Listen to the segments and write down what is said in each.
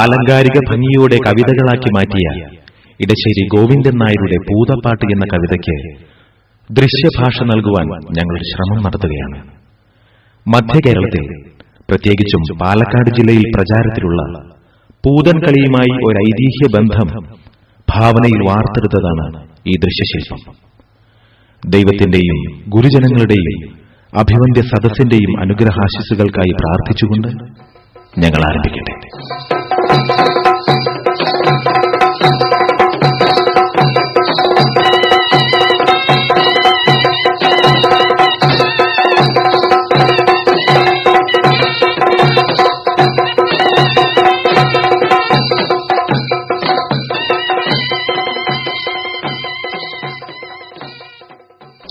ആലങ്കാരിക ഭംഗിയോടെ കവിതകളാക്കി മാറ്റിയ ഇടശ്ശേരി ഗോവിന്ദൻ നായരുടെ പൂതപ്പാട്ട് എന്ന കവിതയ്ക്ക് ദൃശ്യഭാഷ നൽകുവാൻ ഞങ്ങൾ ശ്രമം നടത്തുകയാണ്. മധ്യ കേരളത്തിൽ പ്രത്യേകിച്ചും പാലക്കാട് ജില്ലയിൽ പ്രചാരത്തിലുള്ള പൂതൻകളിയുമായി ഒരു ഐതിഹ്യ ബന്ധം ഭാവനയിൽ വാർത്തെടുത്തതാണ് ഈ ദൃശ്യശില്പം. ദൈവത്തിന്റെയും ഗുരുജനങ്ങളുടെയും അഭിവന്ദ്യ സദസ്സിന്റെയും അനുഗ്രഹാശിസുകൾക്കായി പ്രാർത്ഥിച്ചുകൊണ്ട് ഞങ്ങൾ ആരംഭിക്കട്ടെ.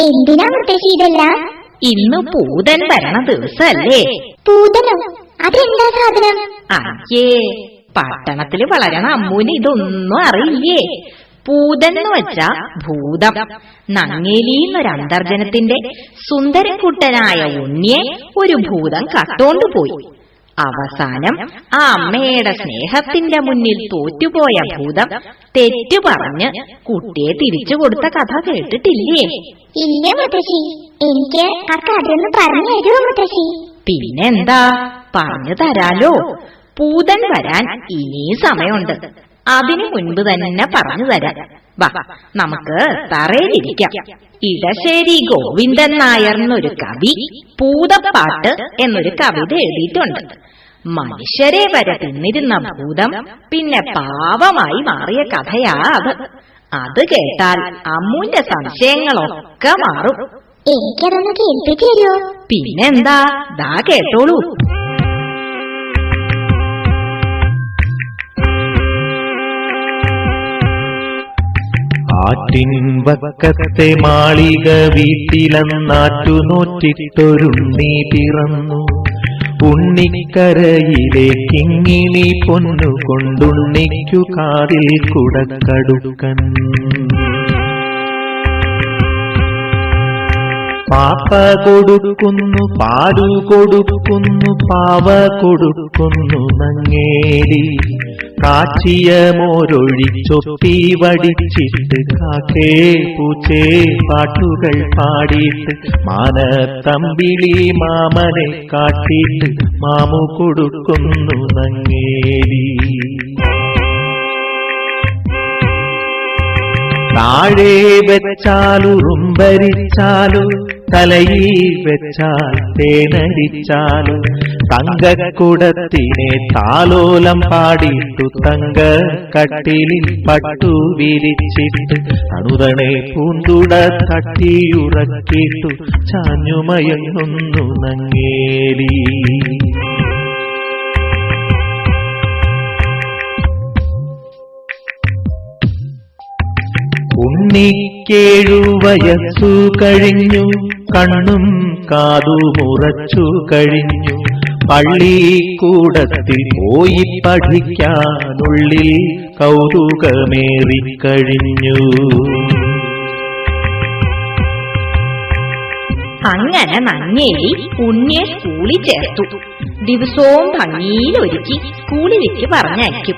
എന്തിനാ മുത്തശ്ശി ഇതെല്ലാം? ഇന്ന് പൂതൻ വരണ ദിവസല്ലേ? പൂതനോ? അതെന്താ സാധനം? അയ്യേ പട്ടണത്തിൽ വളരണ. അമ്മൂന് ഇതൊന്നും അറിയില്ലേ? പൂതൻ എന്ന് വെച്ചാ ഭൂതം. നങ്ങേലി എന്നൊരു അന്തർജനത്തിന്റെ സുന്ദരക്കുട്ടനായ ഉണ്ണിയെ ഒരു ഭൂതം കട്ടോണ്ടു പോയി അവസാനം ആ അമ്മയുടെ സ്നേഹത്തിന്റെ മുന്നിൽ തോറ്റുപോയ ഭൂതം തെറ്റു പറഞ്ഞ് കുട്ടിയെ തിരിച്ചു കൊടുത്ത കഥ കേട്ടിട്ടില്ലേ? ഇല്ല മുത്തശ്ശി. എനിക്ക് ആ കഥയൊന്ന് പറഞ്ഞു തരുമോ മുത്തശ്ശി. പിന്നെന്താ? പറഞ്ഞു തരാലോ. പൂതൻ വരാൻ ഇനിയും സമയമുണ്ട്. അതിനു മുൻപ് തന്നെ പറഞ്ഞു തരാം. വാ നമുക്ക് തറയിലിരിക്കാം. ഇടശ്ശേരി ഗോവിന്ദൻ നായർ എന്നൊരു കവി പൂതപ്പാട്ട് എന്നൊരു കവിത എഴുതിയിട്ടുണ്ട്. മനുഷ്യരെ വരെ തിന്നിരുന്ന ഭൂതം പിന്നെ പാവമായി മാറിയ കഥയാ അത്. അത് കേട്ടാൽ അമ്മുന്റെ സംശയങ്ങളൊക്കെ മാറും. എനിക്കതൊന്ന് കേൾപ്പിച്ചു തരുമോ പിന്നെന്താ? ദാ കേട്ടോളൂ. ആറ്റിൻ വക്കത്തെ മാളിക വീട്ടിലെന്നാറ്റു നോറ്റിട്ടൊരുണ്ണി പിറന്നു. ഉണ്ണിക്കരയിലെ കിങ്ങിണി പൊന്നു കൊണ്ടുണ്ണിക്കു കാതിൽ കുടക്കടുക്കൻ. പാപ്പ കൊടുക്കുന്നു പാടു കൊടുക്കുന്നു പാവ കൊടുക്കുന്നു നങ്ങേടി കാച്ചിയ മോരൊഴിച്ചൊത്തി വടിച്ചിട്ട് കാക്കേ പൂച്ചേ പാട്ടുകൾ പാടിയിട്ട് മാനത്തമ്പിളി മാമനെ കാട്ടിയിട്ട് മാമു കൊടുക്കുന്നു നങ്ങേടി താഴെ വെച്ചാലു റുമ്പരിച്ചാലു തലയിൽ വെച്ചാൽ തേനടിച്ചാലു തങ്കക്കുടത്തിനെ താലോലം പാടിട്ടു തങ്ക കട്ടിലിൽ പട്ടു വിരിച്ചിട്ട്. അണുതണെ പൂന്തുട തട്ടിയുറക്കിട്ടു ചാഞ്ഞുമയങ്ങുന്നു നങ്ങേലി. ഉണ്ണിക്കേഴു വയസ്സു കഴിഞ്ഞു കണ്ണും കാതു മുറച്ചു കഴിഞ്ഞു. പള്ളിക്കൂടത്തിൽ പോയി പഠിക്കാനുള്ളിൽ കൗതുകമേറിക്കഴിഞ്ഞു അങ്ങനെ നങ്ങേലി ഉണ്ണിയെ സ്കൂളിൽ ചേർത്തു. ദിവസവും സ്കൂളിൽ വെച്ച് പറഞ്ഞയക്കും.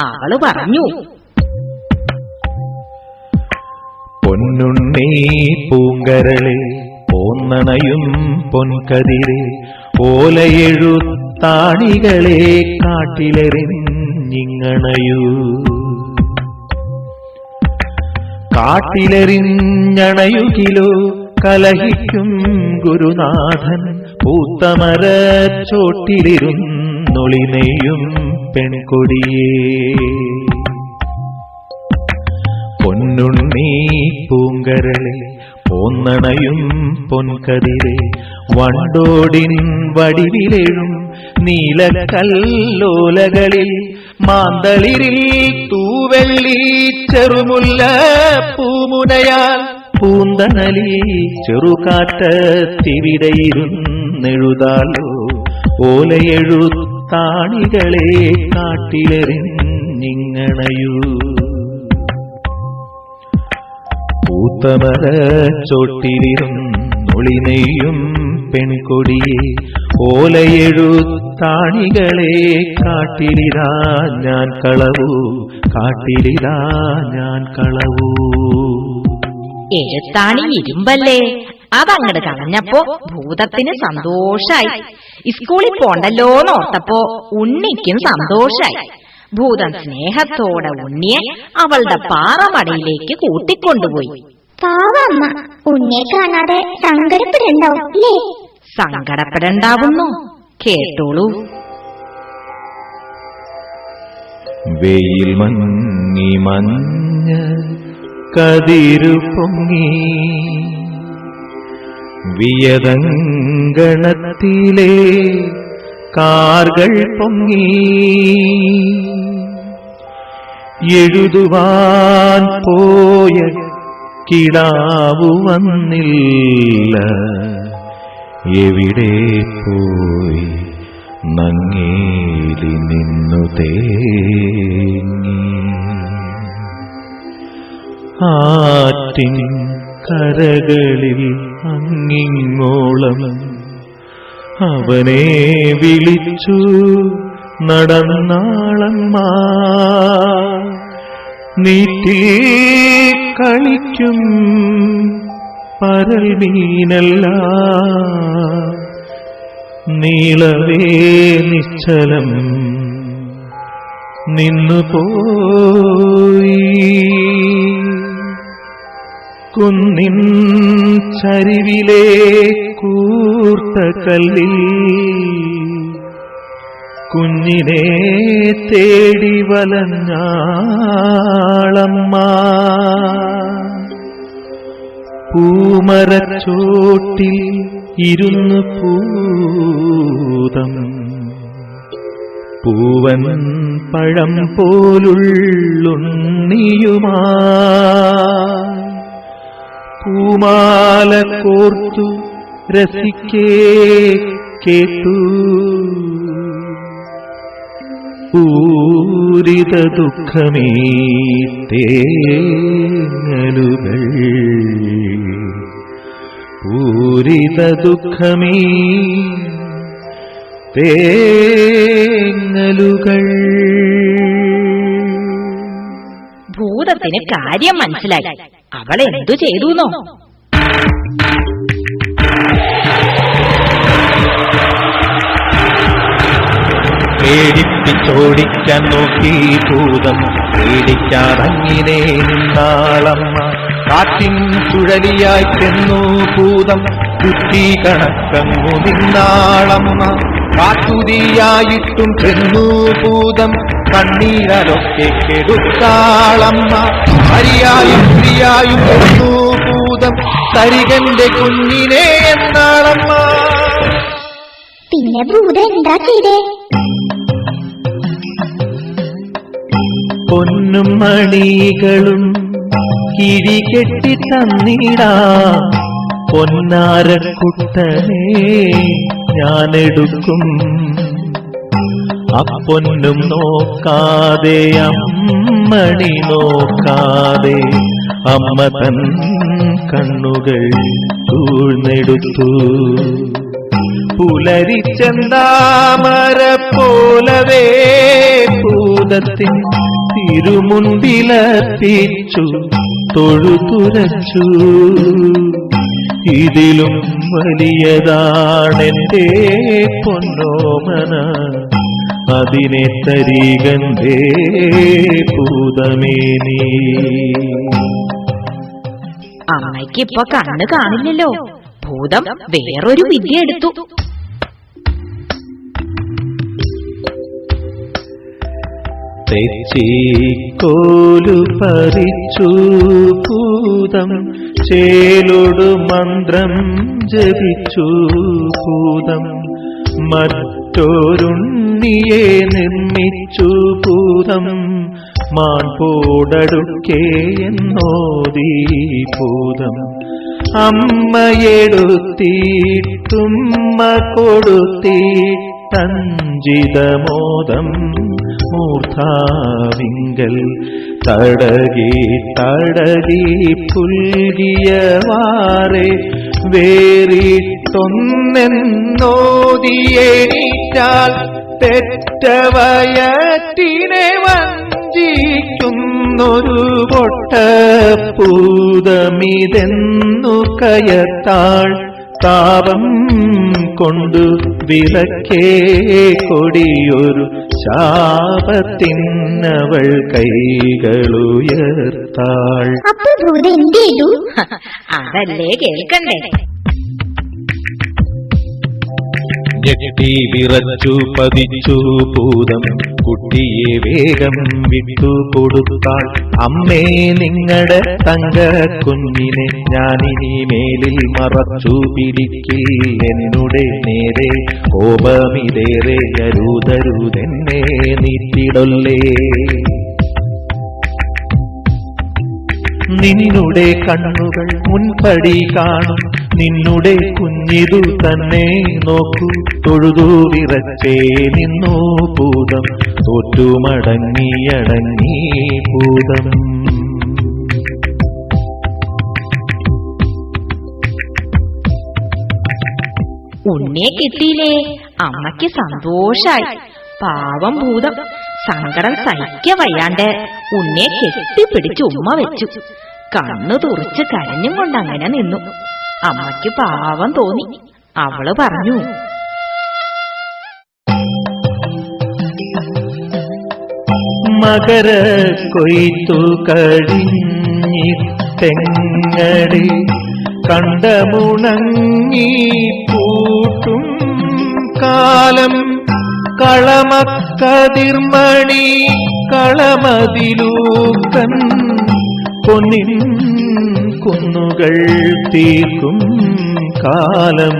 അവൾ പറഞ്ഞു. പൊന്നുണ്ണി പൂങ്കരളെ പോന്നണയും പൊൻകതിരെ ഓലയെഴുത്താണികളെ കാട്ടിലെറിഞ്ഞിങ്ങണയൂ. കാട്ടിലെറിഞ്ഞണയുകിലോ കലഹിക്കും ഗുരുനാഥൻ പൂത്തമര ചോട്ടിലിരുന്നൊളിനെയും പെൺകൊടിയേ പൊന്നുണ്ണി പൂങ്കരളെ പോന്നണയും പൊൻകതിരെ വണ്ടോടിൻ വടിവിലെഴും നീലക്കല്ലോലകളിൽ മാന്തളിരിൽ തൂവെള്ളി ചെറുമുല്ല പൂമുനയാൽ പൂന്തണലി ചെറുകാറ്റത്തിവിടെയിരുന്നെഴുതാലോ ഓലയെഴുത്താണികളെ കാട്ടിലെറിഞ്ഞിങ്ങണയൂ പൂത്തമര ചോട്ടിലിരുന്നൊളിനെയ്യും പെൺകൊടിയെ ഓലയെഴുത്താണികളെ കാട്ടിലിതാ ഞാൻ കളവൂ. കാട്ടിലിതാ ഞാൻ കളവൂ. എഴുത്താണി ഇരുമ്പല്ലേ? അതങ്ങട് കളഞ്ഞപ്പോ ഭൂതത്തിന് സന്തോഷായി. സ്കൂളിൽ പോണ്ടല്ലോ ഓർത്തപ്പോ ഉണ്ണിക്കും സന്തോഷായി. ഭൂതം സ്നേഹത്തോടെ ഉണ്ണിയെ അവളുടെ പാറമടയിലേക്ക് കൂട്ടിക്കൊണ്ടുപോയി. പാവമ്മ ഉണ്ണിയെ കാണാതെ സങ്കടപ്പെടണ്ടാവും സങ്കടപ്പെടണ്ടാവുന്നു? കേട്ടോളൂ. വെയിൽ മങ്ങി മഞ്ഞ കതിരു പൊങ്ങി വിയതങ്കണത്തിലെ കാർകൾ പൊങ്ങി. എഴുതുവാൻ പോയ കിടാവു വന്നില്ല. എവിടെ പോയി നങ്ങേലി നിന്നു തേങ്ങി. ആറ്റിൻ കരകളിൽ അങ്ങിങ്ങോളം അവനെ വിളിച്ചു നടന്നാളമ്മ നീറ്റി കളിക്കും പരൽ മീനല്ല. നീളവേ നിശ്ചലം നിന്നു പോയി കുന്നിൻ ചരിവിലെ കൂർത്ത കല്ലിൽ കുഞ്ഞിനെ തേടി വലഞ്ഞാളമ്മ. പൂമരച്ചോട്ടിൽ ഇരുന്നു പൂതം. പൂവൻ പഴം പോലുള്ളുണ്ണിയുമാ. പൂമാല കോർത്തു രസിക്കേ കേട്ടു. പൂരിത ദുഃഖമേ പൂരിത ദുഃഖമേ തേങ്ങലുകൾ. ഭൂതത്തിന് കാര്യം മനസ്സിലായി. അവൾ എന്തു ചെയ്തുന്നോ? പേടിപ്പിച്ചോടിക്കാൻ നോക്കി ഭൂതം പേടിച്ചാറങ്ങിനേ നിന്നാളമ്മ. കാറ്റിൻ ചുഴലിയായി ചെന്നു ഭൂതം കുത്തി കണക്കങ്ങു നിന്നാളമ്മ. കാറ്റുതിയായിട്ടും ചെന്നു ഭൂതം കണ്ണീരലൊക്കെ കെടുത്താളമ്മ. ഹരിയായും പ്രിയായും ചെന്നു ഭൂതം തരികന്റെ കുഞ്ഞിനെ എന്നാളമ്മ. പിന്നെ ഭൂതം എന്താ ചെയ്തേ? പൊന്നും മണികളും കിഴികെട്ടി തന്നിടാ. പൊന്നാരക്കുട്ടനെ ഞാനെടുക്കും. അപ്പൊന്നും നോക്കാതെ അമ്മണി നോക്കാതെ അമ്മ തൻ കണ്ണുകൾ തൂഴ്ന്നെടുത്തു പുലരിച്ചെന്താമര പോലവേ? ഭൂതത്തിൻ തിരുമുൻപിലർപ്പിച്ചു തൊഴുതുരച്ചു. ഇതിലും വലിയതാണെന്റെ പൊന്നോമന അതിനെ തരികന്തേ പൂതമേനി അമ്മയ്ക്ക് ഇപ്പൊ കണ്ണ് കാണില്ലല്ലോ. ഭൂതം വേറൊരു വിദ്യ എടുത്തു. തെച്ചിക്കോലു പറിച്ചു ഭൂതം ചേലൊടു മന്ത്രം ജപിച്ചു ഭൂതം മറ്റൊരുണ്ണിയെ നിർമ്മിച്ചു ഭൂതം മാൻപോടടുക്കേ എന്നോദീ ഭൂതം അമ്മയെടുത്തിട്ടുമ്മ കൊടുത്തിട്ടഞ്ചിതമോദം മൂർധാവിങ്കൽ തടകി തടകി പുൽകിയവാറെ വേറിട്ടൊന്നെന്നോതിയേറ്റാൽ തെറ്റവയറ്റിനെ വഞ്ചിക്കുന്നൊരു പൊട്ടപ്പൂതമിതെന്നു കയത്താൾ താപം കൊണ്ടു വിലക്കേ കൊടിയൊരു ശാപത്തിന്നവൾ കൈകളുയർത്താൾ. അപ്പോൾ ഭൂത അതല്ലേ കേൾക്കണ്ടേ? ഞെട്ടി വിറച്ചു പതിച്ചു ഭൂതം. കുട്ടിയെ വേഗം വിട്ടു കൊടുത്താൾ അമ്മേ നിങ്ങളുടെ തങ്ക കുഞ്ഞിനെ ഞാനിനി മേലിൽ മറച്ചു പിടിക്കിൽ എന്നുടെ നേരെ കോപമിതേറെ കരുതരുതെന്നെ നീറ്റിടൊല്ലേ നിന്നുടെ കണ്ണുകൾ മുൻപടി കാണും നിന്നുടെ കുഞ്ഞിതു തന്നെ നോക്കൂ. തൊഴുതു വിറച്ചേ നിന്നു ഭൂതം. തോറ്റുമടങ്ങിയടങ്ങി ഭൂതം. ഉണ്ണിയെ കിട്ടിയില്ലേ? അമ്മയ്ക്ക് സന്തോഷായി. പാവം ഭൂതം. സങ്കടം സഹിക്ക വയ്യാണ്ട് ഉണ്ണിയെ കെട്ടിപ്പിടിച്ച് ഉമ്മ വെച്ചു. കണ്ണു തുറച്ച് കരഞ്ഞും കൊണ്ട് അങ്ങനെ നിന്നു. അമ്മയ്ക്ക് പാവം തോന്നി. അവൾ പറഞ്ഞു. മകര കൊയ്ത്തു കഴിഞ്ഞിട്ടെങ്ങടി കണ്ടമുണങ്ങി പൂട്ടും കാലം. കളമക്കതിർമണി കളമതിലൂക്കൻ പൊന്നിൻ കുന്നുകൾ തീർക്കും കാലം.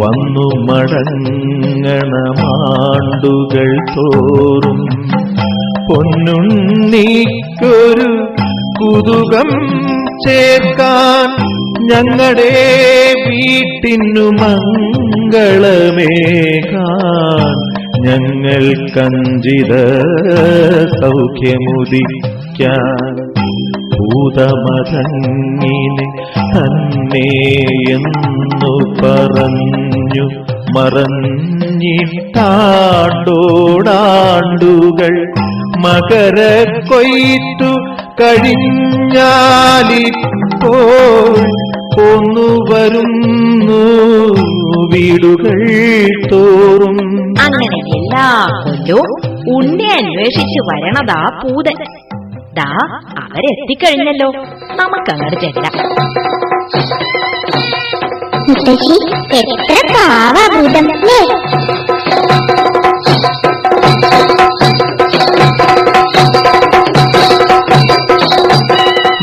വന്നു മടങ്ങണമാണ്ടുകൾ തോറും. പൊന്നുണ്ണിക്കൊരു കുതുകം ചേർക്കാൻ ഞങ്ങളുടെ വീട്ടിനു മംഗളമേകാൻ ഞങ്ങൾ കഞ്ചിത സൗഖ്യമുദിക്കാൻ. ഭൂതമതങ്ങിനെ തന്നെയെന്നു പറഞ്ഞു മറഞ്ഞിട്ടാണ്ടോടാണ്ടുകൾ മകര കൊയ്ത്തു കഴിഞ്ഞാലിപ്പോൾ പോന്നുവരുന്നു വീടുകൾ തോറും. അങ്ങനെ എല്ലാ കൊല്ലവും ഉണ്ണി അന്വേഷിച്ചു വരണതാ പൂതൻ. ദാ അവരെത്തിക്കഴിഞ്ഞല്ലോ നമുക്കങ്ങോട്ട് ചെല്ലാം. മുത്തശ്ശി എത്ര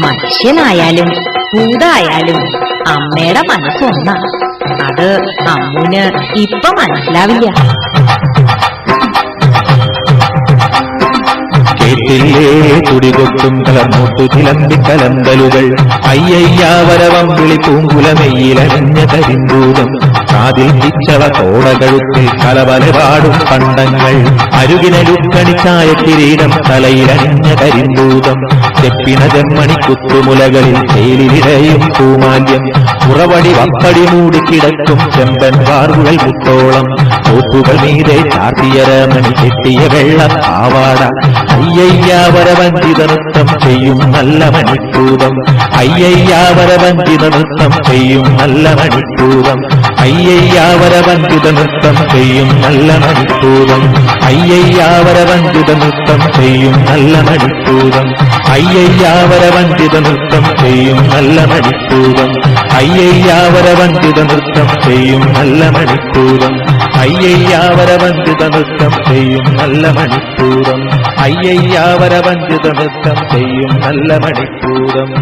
മനുഷ്യനായാലും ഭൂതായാലും അമ്മയുടെ മനസ്സൊന്നാ. അത് അമ്മുന് ഇപ്പൊ മനസ്സിലാവില്ല. കേട്ടില്ലേ കുടികൊട്ടും കലർമുട്ടു ചിലമ്പി കലന്തലുകൾ അയ്യയ്യാവരവം വിളി പൂങ്കുലമെയ്യിലണിഞ്ഞ കരിമ്പൂതം കാതിൽ പിച്ചവ കോടകഴുത്തിൽ കലവലപാടും പണ്ടങ്ങൾ. അരുകിനലുക്കണിച്ചായ കിരീടം തലയിലഞ്ഞ കരിമ്പൂതം ചെപ്പിന ജന്മണി കുത്തുമുലകളിൽ ചേലിലിടയും പൂമാല്യം. ഉറവടി വപ്പടി മൂടിക്കിടക്കും ചെമ്പൻ വാർവുകൾ മുത്തോളം. തോപ്പുകൾ മീതെ ചാർത്തിയരമണി കെട്ടിയ വെള്ള പാവാട അയ്യയ്യാവരവഞ്ചിത നൃത്തം ചെയ്യും നല്ല മണിക്കൂതം അയ്യയ്യാവരവഞ്ചിത നൃത്തം ചെയ്യും നല്ല മണിക്കൂതം അയ്യയ്യാവരവഞ്ചിത നൃത്തം ஐயையாவரவஞ்சிதனுத்தம் செய்யும் நல்ல நடிப்பூதம் ஐயையாவரவஞ்சிதனுத்தம் செய்யும் நல்ல நடிப்பூதம் ஐயையாவரவஞ்சிதனுத்தம் செய்யும் நல்ல நடிப்பூதம் ஐயையாவரவஞ்சிதனுத்தம் செய்யும் நல்ல மணிப்பூரம் ஐயையாவரவஞ்சிதனுத்தம் செய்யும் நல்ல மணிப்பூரம் ஐயையாவரவஞ்சிதனுத்தம் செய்யும் நல்ல மணிப்பூரம்